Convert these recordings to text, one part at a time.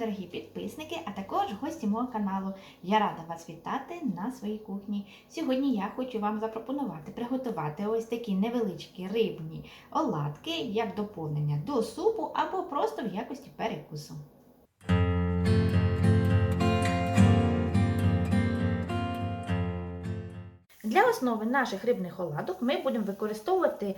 дорогі підписники, а також гості мого каналу. Я рада вас вітати на своїй кухні. Сьогодні я хочу вам запропонувати приготувати ось такі невеличкі рибні оладки як доповнення до супу або просто в якості перекусу. Для основи наших рибних оладок ми будемо використовувати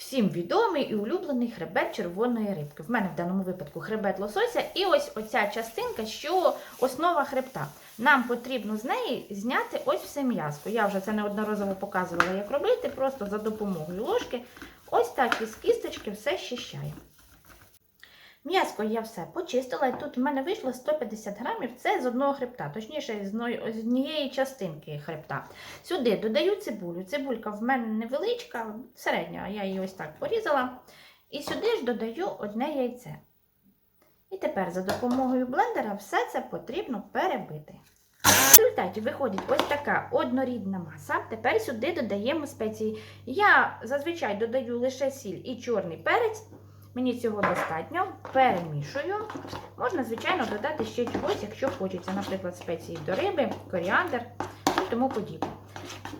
всім відомий і улюблений хребет червоної рибки. В мене в даному випадку хребет лосося, і ось оця частинка, що основа хребта. Нам потрібно з неї зняти ось все м'язко. Я вже це неодноразово показувала, як робити, просто за допомогою ложки. Ось так із кісточки все щищаю. М'язко я все почистила, і тут в мене вийшло 150 грамів. Це з одного хребта, точніше, з однієї частинки хребта. Сюди додаю цибулю. Цибулька в мене невеличка, середня, я її ось так порізала. І сюди ж додаю одне яйце. І тепер за допомогою блендера все це потрібно перебити. В результаті виходить ось така однорідна маса. Тепер сюди додаємо спеції. Я зазвичай додаю лише сіль і чорний перець. Мені цього достатньо. Перемішую. Можна, звичайно, додати ще чогось, якщо хочеться, наприклад, спеції до риби, коріандр і тому подібне.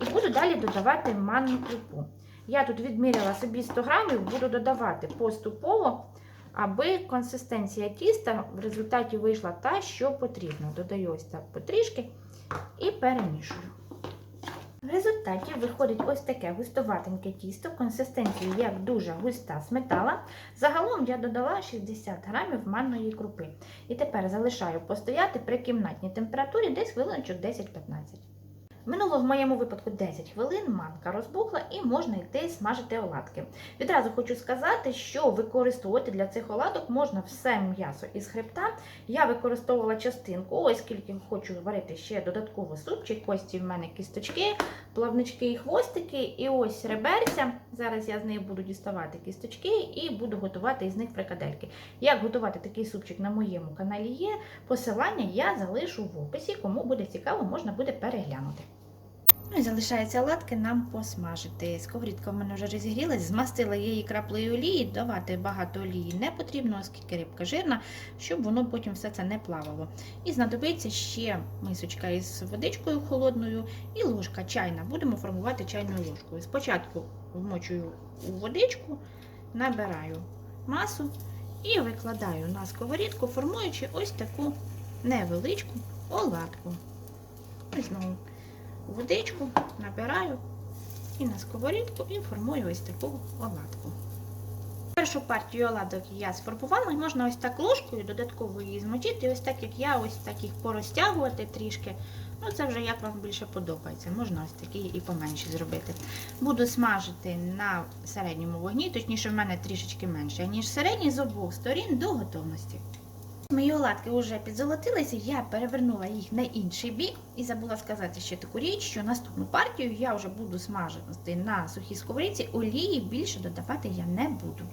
І буду далі додавати манну крупу. Я тут відміряла собі 100 грамів, буду додавати поступово, аби консистенція тіста в результаті вийшла та, що потрібно. Додаю ось так потрішки і перемішую. В результаті виходить ось таке густоватеньке тісто, консистенції як дуже густа сметала. Загалом я додала 60 грамів манної крупи. І тепер залишаю постояти при кімнатній температурі десь хвилиночок 10-15. Минуло в моєму випадку 10 хвилин, манка розбухла і можна йти смажити оладки. Відразу хочу сказати, що використовувати для цих оладок можна все м'ясо із хребта. Я використовувала частинку, ось скільки хочу варити ще додатково супчик, кості в мене кісточки, плавнички і хвостики, і ось реберця. Зараз я з неї буду діставати кісточки і буду готувати із них фрикадельки. Як готувати такий супчик на моєму каналі є. Посилання я залишу в описі, кому буде цікаво, можна буде переглянути. Ну і залишається оладки нам посмажити. Сковорідка в мене вже розігрілась, змастила її краплею олії, давати багато олії не потрібно, оскільки рибка жирна, щоб воно потім все це не плавало. І знадобиться ще мисочка із водичкою холодною і ложка чайна. Будемо формувати чайною ложкою. Спочатку вмочую у водичку, набираю масу і викладаю на сковорідку, формуючи ось таку невеличку оладку. І знову водичку, набираю і на сковорідку і формую ось таку оладку. Першу партію оладок я сформувала, можна ось так ложкою додатково її змочити, і ось так, як я, ось так їх порозтягувати трішки. Ну, це вже як вам більше подобається. Можна ось такі і поменші зробити. Буду смажити на середньому вогні, точніше, в мене трішечки менше, ніж середній з обох сторін до готовності. Мої оладки вже підзолотилися, я перевернула їх на інший бік і забула сказати ще таку річ, що наступну партію я вже буду смажити на сухій сковорідці, олії більше додавати я не буду.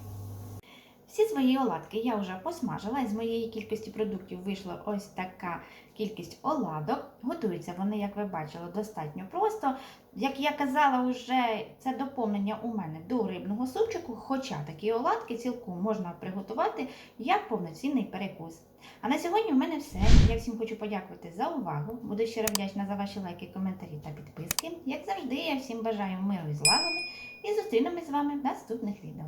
Всі свої оладки я вже посмажила, і з моєї кількості продуктів вийшла ось така кількість оладок. Готуються вони, як ви бачили, достатньо просто. Як я казала, вже це доповнення у мене до рибного супчику, хоча такі оладки цілком можна приготувати як повноцінний перекус. А на сьогодні в мене все. Я всім хочу подякувати за увагу. Буду щиро вдячна за ваші лайки, коментарі та підписки. Як завжди, я всім бажаю миру і злагоди і зустрінемось з вами в наступних відео.